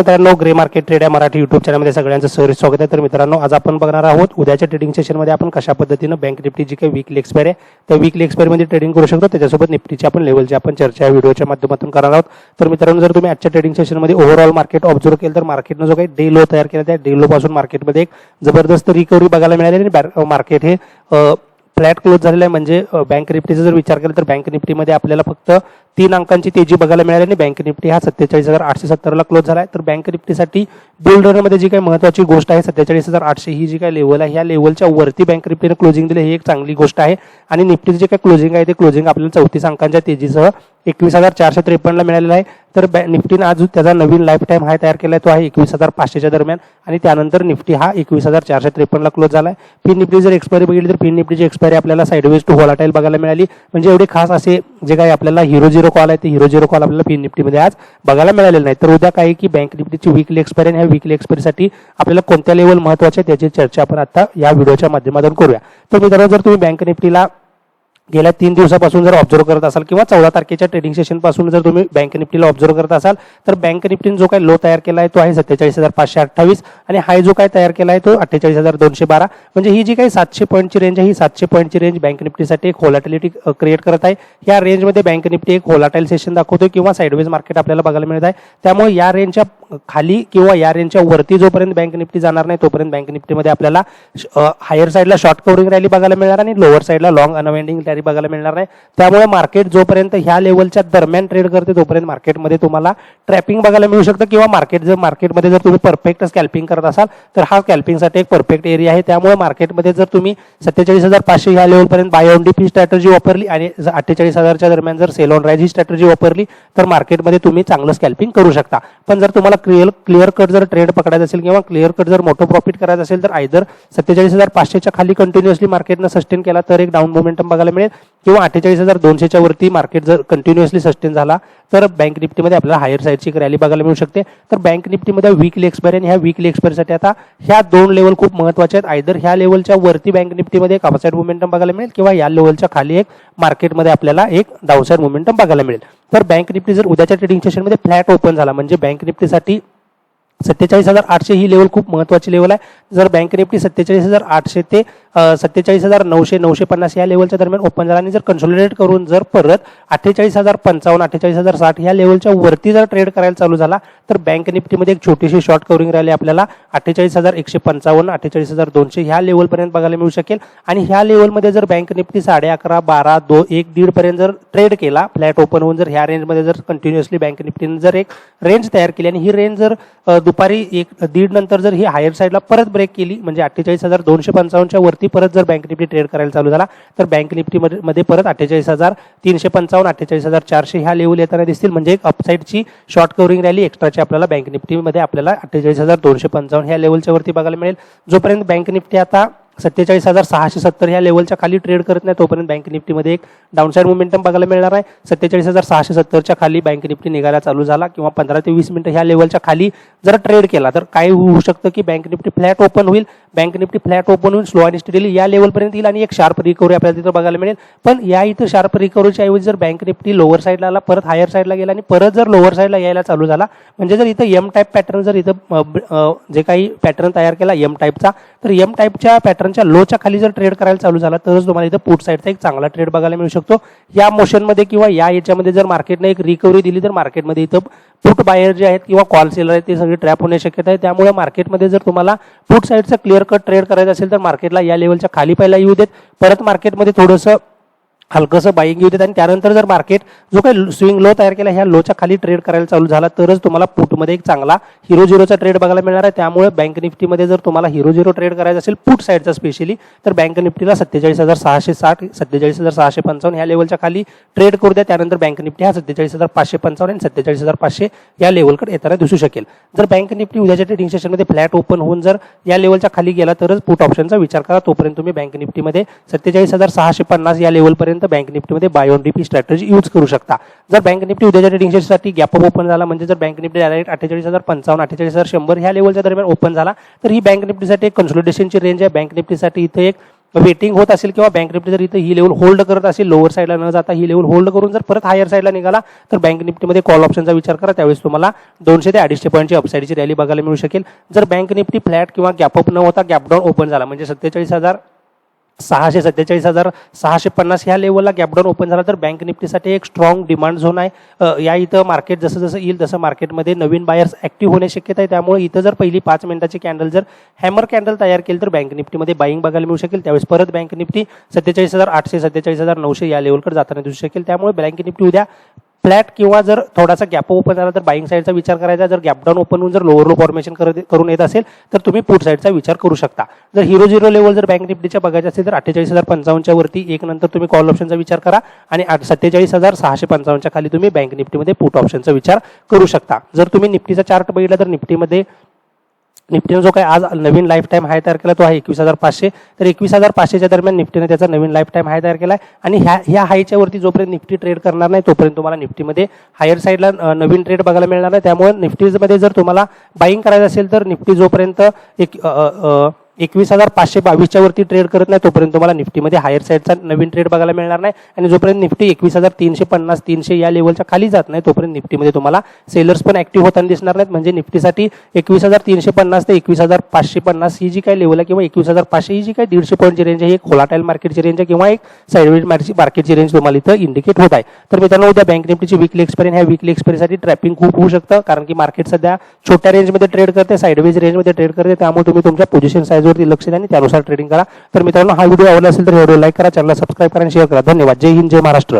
मित्रांनो grey market trade या Marathi YouTube चॅनलमध्ये सगळ्यांचं सहर्ष स्वागत आहे. तर मित्रांनो आज आपण बघणार आहोत उद्याच्या ट्रेडिंग सेशनमध्ये आपण कशा पद्धतीनं बँक निफ्टी जी काही वीकली एक्सपायर आहे त्या वीकली एक्सपायरमध्ये ट्रेडिंग करू शकतो. त्याच्यासोबत निफ्टीची आपण लेवलची आपण चर्चा या व्हिडिओच्या माध्यमातून करणार आहोत. तर मित्रांनो जर तुम्ही आजच्या ट्रेडिंग सेशनमध्ये ओव्हरऑल मार्केट ऑब्झर्व केलं तर मार्केटनं जो काही डे लो तयार केला त्या डे लो पासून मार्केटमध्ये एक जबरदस्त रिकव्हरी बघायला मिळाली आणि मार्केट हे फ्लॅट क्लोज झालेलं आहे. म्हणजे बँक निफ्टीचा जर विचार केला तर बँक निफ्टीमध्ये आपल्याला फक्त तीन अंकांची तेजी बघायला मिळाली आणि बँक निफ्टी हा सत्तेचाळीस हजार आठशे सत्तरला क्लोज झाला आहे तर बँक निफ्टीसाठी बुल रनमध्ये जी काही महत्त्वाची गोष्ट आहे सत्तेचाळीस हजार आठशे ही जी काही लेवल आहे ह्या लेवलच्या वरती बँक निफ्टीने क्लोजिंग दिले ही एक चांगली गोष्ट आहे. आणि निफ्टीचं जे काही क्लोजिंग आहे ते क्लोजिंग आपल्याला चौतीस अंकांच्या तेजीसह एकवीस हजार चारशे त्रेपन्नला मिळालेला आहे. तर बॅ निफ्टीनं आज त्याचा नवीन लाईफ टाईम हाय तयार केला आहे तो आहे एकवीस हजार पाचशेच्या दरम्यान. आणि त्यानंतर निफ्टी हा एकवीस हजार चारशे त्रेपन्नला क्लोज झाला आहे फिन निफ्टी जर एक्सपायरी बघितली तर फिन निफ्टीची एक्सपायरी आपल्याला साईडवेज टू व्हॉलाटाईल बघायला मिळाली. म्हणजे एवढे खास असे जे काही आपल्याला हिरो झिरो कॉल आहे ते हिरो झिरो कॉल आपल्याला फिन निफ्टीमध्ये आज बघायला मिळालेले नाही तर उद्या काही की बँक निफ्टीची वीकली एक्सपायरी ह्या वीकली एक्सपायरीसाठी आपल्याला कोणत्या लेवल महत्त्वाचे आहे त्याची चर्चा आपण आता या व्हिडिओच्या माध्यमातून करूया. तर मित्रांनो जर तुम्ही बँक निफ्टीला गेल्या तीन दिवसापासून जर ऑब्झर्व करत असाल किंवा चौदा तारखेच्या ट्रेडिंग सेशनपासून जर तुम्ही बँक निफ्टीला ऑब्झर्व करत असाल तर बँक निफ्टीने जो काही लो तयार केला आहे तो आहे सत्तेचाळीस हजार पाचशे अठ्ठावीस आणि हाय जो काय तयार केला आहे तो अठ्ठेचाळीस हजार दोनशे बारा. म्हणजे ही जी काही सातशे पॉईंटची रेंज आहे ही सातशे पॉईंटची रेंज बँक निफ्टीसाठी एक होलाटिलिटी क्रिएट करत आहे. या रेंजमध्ये बँक निफ्टी एक होलाटाईल सेशन दाखवतो किंवा साईडवेज मार्केट आपल्याला बघायला मिळत आहे. त्यामुळे या रेंजच्या खाली किंवा या रेंजच्या वरती जोपर्यंत बँक निफ्टी जाणार नाही तोपर्यंत बँक निफ्टीमध्ये आपल्याला हायर साईडला शॉर्ट कव्हरिंग रॅली बघायला मिळणार आणि लोअर साईडला लॉंग अनवेंडिंग रॅली बघायला मिळणार नाही. त्यामुळे मार्केट जोपर्यंत ह्या लेवलच्या दरम्यान ट्रेड करते तोपर्यंत मार्केटमध्ये तुम्हाला ट्रॅपिंग बघायला मिळू शकतं किंवा मार्केट जर मार्केटमध्ये जर तुम्ही परफेक्ट स्कॅल्पिंग करत असाल तर हा स्कॅल्पिंगसाठी एक परफेक्ट एरिया आहे. त्यामुळे मार्केटमध्ये जर तुम्ही सत्तेचाळीस हजार पाचशे ह्या लेवलपर्यंत बाय ऑन डीपी स्ट्रॅटर्जी वापरली आणि अठ्ठेचाळीस हजारच्या दरम्यान जर सेल ऑन राईज ही स्ट्रॅटर्जी वापरली तर मार्केटमध्ये तुम्ही चांगलं स्कॅल्पिंग करू शकता. पण जर तुम्हाला क्लिअर क्लिअर कट जर ट्रेड पकडायचा असेल किंवा क्लिअर कट जर मोठं प्रॉफिट करायचं असेल तर आयदर सत्तेचाळीस हजार पाचशेच्या खाली कंटिन्युअसली मार्केटनं सस्टेन केला तर एक डाऊन मोमेंटम बघायला मिळेल. किंवा अठ्ठेचाळीस हजार दोनशेच्या वरती मार्केट जर कंटिन्युअसली सस्टेन झाला तर बँक निफ्टीमध्ये आपल्याला हायर साईडची एक रॅली बघायला मिळू शकते. तर बँक निफ्टीमध्ये वीकली एक्सपायरी आणि ह्या वीकली एक्सपायरीसाठी आता ह्या दोन लेवल खूप महत्त्वाचे आहेत. आयदर ह्या लेवलच्या वरती बँक निफ्टीमध्ये एक अपसाईड मोमेंटम बघायला मिळेल किंवा या लेवलच्या खाली एक मार्केटमध्ये आपल्याला एक डाऊनसाईड मोमेंटम बघायला मिळेल. तर बँक निफ्टी जर उद्याच्या ट्रेडिंग सेशनमध्ये फ्लॅट ओपन झाला म्हणजे बँक निफ्टीसाठी सत्तेचाळीस हजार आठशे ही लेवल खूप महत्वाची लेवल आहे. जर बँक निफ्टी सत्तेचाळीस हजार आठशे ते सत्तेचाळीस हजार नऊशे नऊशे पन्नास या लेवलच्या दरम्यान ओपन झाला. आणि जर कन्सोलिडेट करून जर परत अठ्ठेचाळीस हजार पंचावन्न अठ्ठेचाळीस हजार साठ या लेवलच्या वरती जर ट्रेड करायला चालू झाला तर बँक निफ्टीमध्ये एक छोटीशी शॉर्ट कव्हरिंग राहिली आपल्याला अठ्ठेचाळीस हजार एकशे पंचावन्न अठ्ठेचाळीस हजार दोनशे ह्या लेवलपर्यंत बघायला मिळू शकेल. आणि ह्या लेवलमध्ये जर बँक निफ्टी साडे अकरा बारा दो एक दीड पर्यंत जर ट्रेड केला फ्लॅट ओपन होऊन जर ह्या रेंजमध्ये जर कंटिन्युअसली बँक निफ्टीने जर एक रेंज तयार केली आणि ही रेंज जर दुपारी एक दीड नंतर जर ही हायर साईडला परत ब्रेक केली म्हणजे अठ्ठेचाळीस हजार दोनशे पंचावन्नच्या वरती परत जर बँक निफ्टी ट्रेड करायला चालू झाला तर बँक निफ्टी मध्ये परत अठ्ठेचाळीस हजार तीनशे पंचावन्न अठ्ठेचाळीस हजार चारशे ह्या लेवल येताना दिसतील. म्हणजे एक अपसाईडची शॉर्ट कव्हरिंग रॅली एक्स्ट्राची आपल्याला बँक निफ्टीमध्ये आपल्याला अठ्ठेचाळीस हजार दोनशे पंचावन्न ह्या लेवलच्या वरती बघायला मिळेल. जोपर्यंत बँक निफ्टी आता सत्तेचाळीस हजार सहाशे सत्तर ह्या लेवलच्या खाली ट्रेड करत नाही तोपर्यंत बँक निफ्टीमध्ये एक डाऊनसाईड मोमेंटम बघायला मिळणार आहे. सत्तेचाळीस हजार सहाशे सत्तरच्या खाली बँक निफ्टी निघायला चालू झाला किंवा पंधरा ते वीस मिनिटं ह्या लेवलच्या खाली जर ट्रेड केला तर काय होऊ शकतं की बँक निफ्टी फ्लॅट ओपन होईल? बँक निफ्टी फ्लॅट ओपन होईल स्लो आणि स्टडीली या लेवलपर्यंत येईल आणि एक शार्प रिकव्हरी आपल्याला तिथं बघायला मिळेल. पण या इथं शार्प रिकव्हरीच्या ऐवजी जर बँक निफ्टी लोअर साईडला आला परत हायर साईडला गेला आणि परत जर लोअर साईडला यायला चालू झाला म्हणजे जर इथं एम टाईप पॅटर्न जर इथं जे काही पॅटर्न तयार केला एम टाईपचा तर एम टाईपच्या पॅटर्नच्या लोच्या खाली जर ट्रेड करायला चालू झाला तरच तुम्हाला इथं पुट साईडचा एक चांगला ट्रेड बघायला मिळू शकतो. या मोशनमध्ये किंवा या याच्यामध्ये जर मार्केटने एक रिकव्हरी दिली तर मार्केटमध्ये इथं पुट बायर जे आहेत किंवा कॉल सेलर आहेत ते सगळे ट्रॅप होण्याची शक्यता आहे. त्यामुळे मार्केटमध्ये जर तुम्हाला पुट साईडचा क्लिअर कट ट्रेड करायचा असेल तर मार्केटला या लेवलच्या खाली पहिला येऊ देत. परत मार्केटमध्ये थोडंसं हलकंसं बाईंग घेऊ देत आणि त्यानंतर जर मार्केट जो काही स्विंग लो तयार केला ह्या लोच्या खाली ट्रेड करायला चालू झाला तरच तुम्हाला पुटमध्ये एक चांगला हिरो झिरोचा ट्रेड बघायला मिळणार आहे. त्यामुळे बँक निफ्टीमध्ये जर तुम्हाला हिरो झिरो ट्रेड करायचा असेल पुट साईडचा स्पेशली तर बँक निफ्टीला सत्तेचाळीस हजार सहाशे साठ सत्तेचाळीस हजार सहाशे पंचावन्न ह्या लेवलच्या खाली ट्रेड करू द्या. त्यानंतर बँक निफ्टी हा सत्तेचाळीस हजार पाचशे पंचावन्न आणि सत्तेचाळीस हजार पाचशे या लेवलकडे येताना दिसू शकेल. जर बँक निफ्टी उद्याच्या ट्रेडिंग सेशनमध्ये फ्लॅट ओपन होऊन जर या लेवलच्या खाली गेला तरच पुट ऑप्शनचा विचार करा. तोपर्यंत तुम्ही बँक निफ्टीमध्ये सत्तेचाळीस हजार सहाशे पन्नास या लेवलपर्यंत बँक निफ्टीमध्ये buy on dip strategy use करू शकता. जर बँक निफ्टी उद्याच्या ट्रेडिंग सेशनसाठी गॅप अप ओपन झाला म्हणजे जर बँक निफ्टी डायरेक्ट अठ्ठेचाळीस हजार पंचावन्न अठ्ठेचाळीस हजार शंभर ह्या लेवलच्या दरम्यान ओपन झाला तर ही बँक निफ्टीसाठी एक कन्सोलिडेशनची रेंज आहे. बँक निफ्टीसाठी इथे एक वेटिंग होत असेल किंवा बँक निफ्टी जर इथं ही लेवल होल्ड करत असेल लोअर साईडला न जाता ही लेवल होल्ड करून जर परत हायर साईडला निघाला तर बँक निफ्टीमध्ये कॉल ऑप्शनचा विचार करा. त्यावेळेस तुम्हाला दोनशे ते अडीचशे पॉईंटची अपसाईडची रॅली बघायला मिळू शकेल. जर बँक निफ्टी फ्लॅट किंवा गॅपअप न होता गॅपडाऊन ओपन झाला म्हणजे सत्तेचाळीस हजार सहाशे सत्तेचाळीस हजार सहाशे पन्नास ह्या लेवलला गॅपडाऊन ओपन झाला. तर बँक निफ्टीसाठी एक स्ट्रॉंग डिमांड झोन आहे. या इथं मार्केट जसं जसं येईल तसं मार्केटमध्ये नवीन बायर्स ॲक्टिव्ह होण्याची शक्यता आहे. त्यामुळे इथं जर पहिली पाच मिनिटाची कॅन्डल जर हॅमर कॅन्डल तयार केली तर बँक निफ्टीमध्ये बाईंग बघायला मिळू शकेल. त्यावेळेस परत बँक निफ्टी सत्तेचाळीस हजार आठशे सत्तेचाळीस हजार नऊशे या लेवलकडे जाताना दिसू शकेल. त्यामुळे बँक निफ्टी उद्या फ्लॅट किंवा जर थोडासा गॅप ओपन झाला तर बाईंग साईडचा विचार करायचा. जर गॅपडाऊन ओपन होऊन जर लोअर लो फॉर्मेशन करून येत असेल तर तुम्ही पुट साईडचा विचार करू शकता. जर हिरो झिरो लेवल जर बँक निफ्टीच्या बघायचं असेल तर अठ्ठेचाळीस हजार पंचावन्नच्या वरती एक नंतर तुम्ही कॉल ऑप्शनचा विचार करा आणि आठ- सत्तेचाळीस हजार सहाशे पंचावन्नच्या खाली तुम्ही बँक निफ्टीमध्ये पुट ऑप्शनचा विचार करू शकता. जर तुम्ही निफ्टीचा चार्ट बघितला तर निफ्टीमध्ये निफ्टीनं जो काही आज नवीन लाईफ टाईम हाय तयार केला तो आहे एकवीस हजार पाचशे. तर एकवीस हजार पाचशेच्या दरम्यान निफ्टीने त्याचा नवीन लाईफ टाईम हाय तयार केला आहे आणि ह्या ह्या हायच्या वरती जोपर्यंत निफ्टी ट्रेड करणार नाही तोपर्यंत तुम्हाला निफ्टीमध्ये हायर साईडला नवीन ट्रेड बघायला मिळणार नाही. त्यामुळे निफ्टीमध्ये जर तुम्हाला बाईंग करायचं असेल तर निफ्टी जोपर्यंत एक आ, आ, एकवीस हजार पाचशे बावीसच्या वरती ट्रेड करत नाही तोपर्यंत तुम्हाला निफ्टीमध्ये हायर साईडचा नवीन ट्रेड बघायला मिळणार नाही. आणि जोपर्यंत निफ्टी एकवीस हजार तीनशे पन्नास तीनशे या लेवलच्या खाली जात नाही तोपर्यंत निफ्टीमध्ये तुम्हाला सेलर्स पण ऍक्टिव्ह होताना दिसणार नाहीत. म्हणजे निफ्टीसाठी एकवीस हजार तीनशे पन्नास ते एकवीस हजार पाचशे पन्नास ही जी काही लेवल आहे किंवा एकवीस हजार पाचशे ही जी काही दीडशे पॉईंटची रेंज आहे एक होलाटाईल मार्केटची रेंज आहे किंवा एक साईडवेज मार्केटची रेंज तुम्हाला इथं इंडिकेट होत आहे. तर मित्रांनो उद्या बँक निफ्टीची वीकली एक्सपिरियन ह्या वीकली एक्सपिरियनसाठी ट्रॅपिंग खूप होऊ शकतं कारण की मार्केट सध्या छोट्या रेंजमध्ये ट्रेड करते साईडवेज रेंजमध्ये ट्रेड करते त्यामुळे तुम्ही तुमच्या पोझिशन साईजवरती लक्ष द्या आणि त्यानुसार ट्रेडिंग करा. तर मित्रांनो हा व्हिडिओ आवडला असेल तर व्हिडिओ लाईक करा चॅनलला सबस्क्राईब करा आणि शेअर करा. धन्यवाद. जय हिंद जय महाराष्ट्र.